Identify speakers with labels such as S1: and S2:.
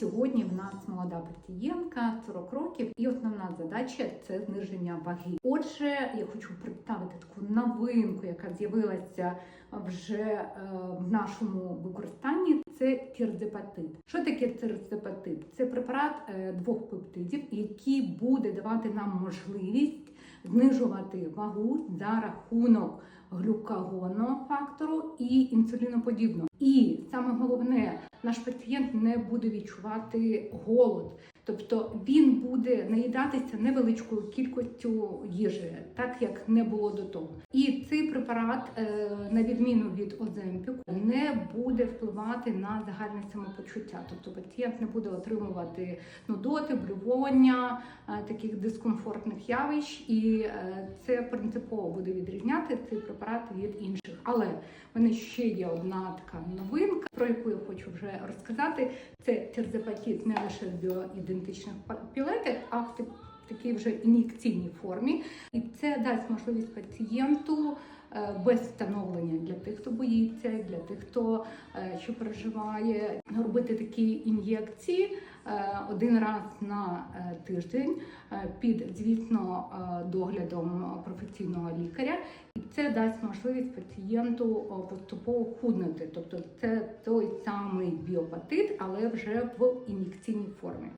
S1: Сьогодні в нас молода пацієнтка 40 років, і основна задача це зниження ваги. Отже, я хочу представити таку новинку, яка з'явилася вже е, в нашому використанні. Це тірзепатит. Що таке тірзепатит? Це препарат е, двох пептидів, який буде давати нам можливість знижувати вагу за рахунок глюкагонного фактору і інсуліноподібного. І саме головне, наш пацієнт не буде відчувати голод, тобто він буде наїдатися невеличкою кількістю їжі, так як не було до того. І цей препарат, е, на відміну від Оземпіку, не буде впливати на загальне самопочуття. Тобто пацієнт не буде отримувати нудоти, блювання, е, таких дискомфортних явищ, і е, це принципово буде відрізняти цей препарат від інших. Але в мене ще є одна така новинка, хочу вже розказати. Це тірзепатит не лише в біоідентичних пілетах, а в такій вже ін'єкційній формі. І це дасть можливість пацієнту е, без встановлення для тих, хто боїться, для тих, хто е, що переживає, робити такі ін'єкції один раз на е, тиждень е, під, звісно, е, доглядом професійного лікаря. І це дасть можливість пацієнту поступово худнути. Тобто це той самий біопатит, але вже в ін'єкційній формі.